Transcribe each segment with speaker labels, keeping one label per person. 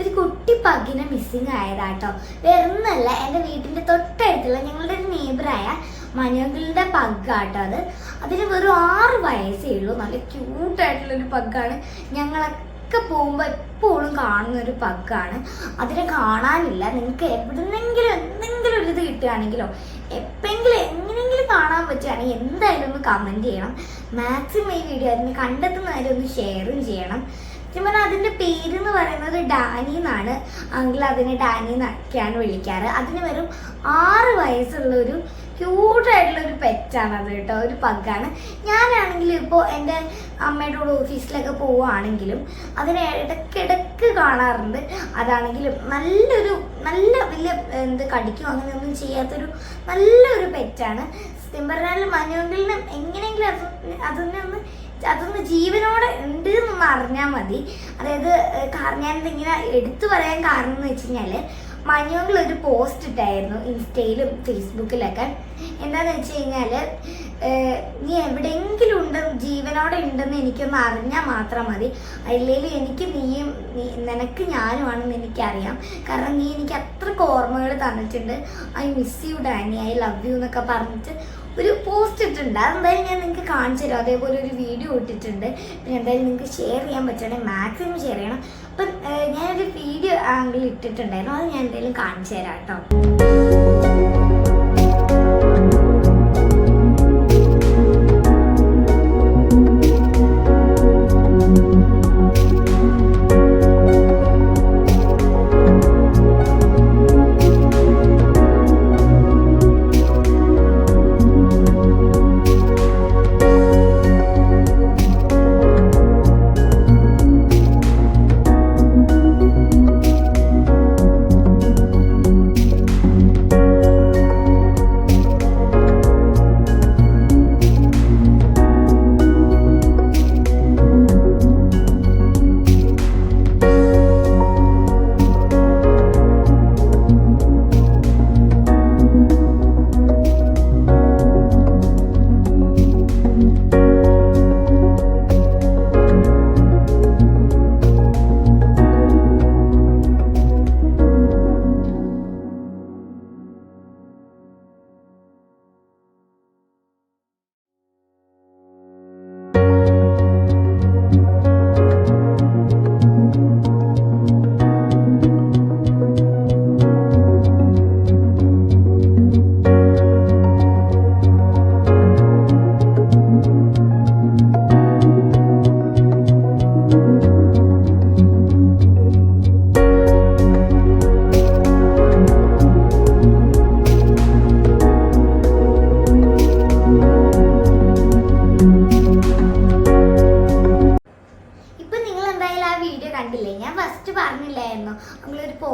Speaker 1: ഒരു കുട്ടി പഗ്ഗിനെ മിസ്സിങ് ആയതാട്ടോ. വെറുന്നല്ല എന്റെ വീട്ടിന്റെ തൊട്ടടുത്തുള്ള ഞങ്ങളുടെ ഒരു നെയ്ബറായ മനുകളുടെ പഗ്ഗാട്ടോ അത്. അതിന് വെറും ആറ് വയസ്സേ ഉള്ളൂ. നല്ല ക്യൂട്ടായിട്ടുള്ളൊരു പഗ്ഗാണ് ഞങ്ങളൊക്കെ പോകുമ്പോൾ എപ്പോഴും കാണുന്ന ഒരു പഗ്ഗാണ് അതിനെ കാണാനില്ല. നിങ്ങൾക്ക് എവിടുന്നെങ്കിലും എന്തെങ്കിലും ഒരു ഇത് കിട്ടുകയാണെങ്കിലോ എപ്പെങ്കിലും എങ്ങനെയെങ്കിലും കാണാൻ പറ്റുകയാണെങ്കിൽ എന്തായാലും ഒന്ന് കമന്റ് ചെയ്യണം. മാക്സിമം ഈ വീഡിയോ അതിന് കണ്ടെത്തുന്നവരെ ഒന്ന് ഷെയറും ചെയ്യണം. സത്യം പറഞ്ഞാൽ അതിന്റെ പേര് എന്ന് പറയുന്നത് ഡാനി എന്നാണ്. അങ്കിൾ അതിനെ ഡാനി എന്നൊക്കെയാണ് വിളിക്കാറ്. അതിന് വെറും ആറ് വയസ്സുള്ള ഒരു ക്യൂട്ടായിട്ടുള്ള ഒരു പെറ്റാണ് അത് കേട്ടോ. ഒരു പഗ്ഗാണ്. ഞാനാണെങ്കിൽ ഇപ്പോൾ എന്റെ അമ്മയുടെ കൂടെ ഓഫീസിലൊക്കെ പോവുകയാണെങ്കിലും അതിനെ ഇടയ്ക്കിടയ്ക്ക് കാണാറുണ്ട്. അതാണെങ്കിലും നല്ലൊരു നല്ല വലിയ എന്ത് കടിക്കും അങ്ങനെയൊന്നും ചെയ്യാത്തൊരു നല്ലൊരു പെറ്റാണ്. സത്യം പറഞ്ഞാൽ മനുവെങ്കിലും എങ്ങനെയെങ്കിലും അത് അതിനെ ഒന്ന് അതൊന്ന് ജീവനോടെ ഉണ്ട് എന്നൊന്ന് അറിഞ്ഞാൽ മതി. അതായത് കാരണം ഞാനിത് ഇങ്ങനെ എടുത്തു പറയാൻ കാരണം എന്ന് വെച്ച് കഴിഞ്ഞാൽ മനുവെങ്കിൽ ഒരു പോസ്റ്റ് ഇട്ടായിരുന്നു ഇൻസ്റ്റയിലും ഫേസ്ബുക്കിലൊക്കെ. എന്താന്ന് വെച്ച് കഴിഞ്ഞാൽ നീ എവിടെയെങ്കിലും ഉണ്ട് ജീവനോടെ ഉണ്ടെന്ന് എനിക്കൊന്ന് അറിഞ്ഞാൽ മാത്രം മതി. അല്ലെങ്കിൽ എനിക്ക് നീയും നീ നിനക്ക് ഞാനുമാണെന്ന് എനിക്കറിയാം. കാരണം നീ എനിക്ക് അത്രയ്ക്ക് ഓർമ്മകൾ തന്നിട്ടുണ്ട്. I miss you Danny I love you എന്നൊക്കെ പറഞ്ഞിട്ട് ഒരു പോസ്റ്റ് ഇട്ടിട്ടുണ്ട്. അതെന്തായാലും ഞാൻ നിങ്ങൾക്ക് കാണിച്ചു തരാം. അതേപോലെ ഒരു വീഡിയോ ഇട്ടിട്ടുണ്ട്. പിന്നെ എന്തായാലും നിങ്ങൾക്ക് ഷെയർ ചെയ്യാൻ പറ്റുകയാണെങ്കിൽ മാക്സിമം ഷെയർ ചെയ്യണം. അപ്പം ഞാനൊരു വീഡിയോ ആംഗിൾ ഇട്ടിട്ടുണ്ടായിരുന്നു. അത് ഞാൻ എന്തായാലും കാണിച്ചു തരാം കേട്ടോ.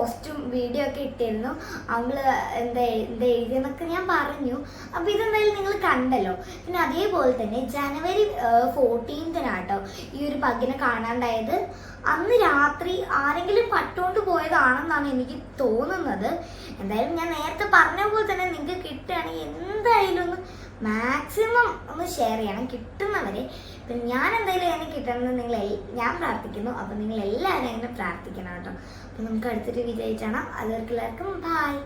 Speaker 1: പോസ്റ്റും വീഡിയോ ഒക്കെ ഇട്ടിരുന്നു. അവൾ എന്താ എന്താ എഴുതിയെന്നൊക്കെ ഞാൻ പറഞ്ഞു. അപ്പൊ ഇതെന്തായാലും നിങ്ങൾ കണ്ടല്ലോ. പിന്നെ അതേപോലെ തന്നെ ജനുവരി ഫോർട്ടീൻത്തിനാട്ടോ ഈ ഒരു പഗ്ഗിനെ കാണാണ്ടായത്. അന്ന് രാത്രി ആരെങ്കിലും പട്ടുകൊണ്ട് പോയതാണെന്നാണ് എനിക്ക് തോന്നുന്നത്. എന്തായാലും ഞാൻ നേരത്തെ പറഞ്ഞ പോലെ തന്നെ നിങ്ങൾക്ക് കിട്ടുകയാണെങ്കിൽ എന്തായാലും ഒന്ന് മാക്സിമം ഒന്ന് ഷെയർ ചെയ്യണം. കിട്ടുന്നവരെ ഞാൻ എന്തായാലും എന്നെ കിട്ടണമെന്ന് നിങ്ങൾ ഞാൻ പ്രാർത്ഥിക്കുന്നു. അപ്പം നിങ്ങൾ എല്ലാവരും എന്നെ പ്രാർത്ഥിക്കണം കേട്ടോ. അപ്പം നമുക്ക് അടുത്തൊരു വിജയിച്ചാണ് അതുവർക്ക് എല്ലാവർക്കും ബായ്